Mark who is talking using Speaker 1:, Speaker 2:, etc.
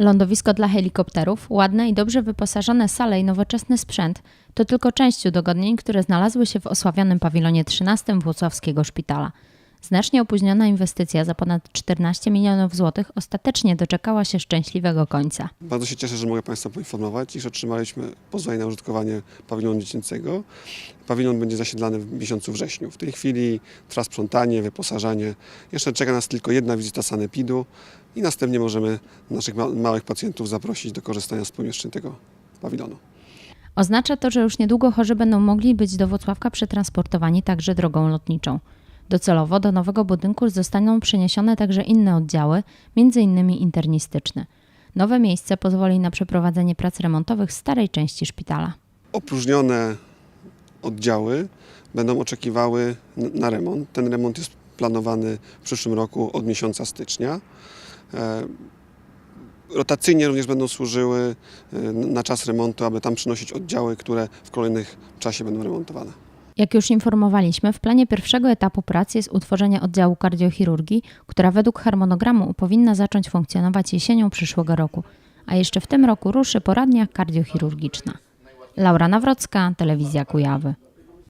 Speaker 1: Lądowisko dla helikopterów, ładne i dobrze wyposażone sale i nowoczesny sprzęt to tylko część udogodnień, które znalazły się w osławionym pawilonie 13 Włocławskiego Szpitala. Znacznie opóźniona inwestycja za ponad 14 milionów złotych ostatecznie doczekała się szczęśliwego końca.
Speaker 2: Bardzo się cieszę, że mogę Państwa poinformować, iż otrzymaliśmy pozwolenie na użytkowanie pawilonu dziecięcego. Pawilon będzie zasiedlany w miesiącu wrześniu. W tej chwili trwa sprzątanie, wyposażanie. Jeszcze czeka nas tylko jedna wizyta sanepidu i następnie możemy naszych ma- małych pacjentów zaprosić do korzystania z pomieszczeń tego pawilonu.
Speaker 1: Oznacza to, że już niedługo chorzy będą mogli być do Włocławka przetransportowani także drogą lotniczą. Docelowo do nowego budynku zostaną przeniesione także inne oddziały, m.in. internistyczne. Nowe miejsce pozwoli na przeprowadzenie prac remontowych starej części szpitala.
Speaker 2: Opróżnione oddziały będą oczekiwały na remont. Ten remont jest planowany w przyszłym roku od miesiąca stycznia. E, Rotacyjnie również będą służyły e, na czas remontu, aby tam przynosić oddziały, które w kolejnych czasie będą remontowane.
Speaker 1: Jak już informowaliśmy, w planie pierwszego etapu prac jest utworzenie oddziału kardiochirurgii, która według harmonogramu powinna zacząć funkcjonować jesienią przyszłego roku, a jeszcze w tym roku ruszy poradnia kardiochirurgiczna. Laura Nawrocka, Telewizja Kujawy.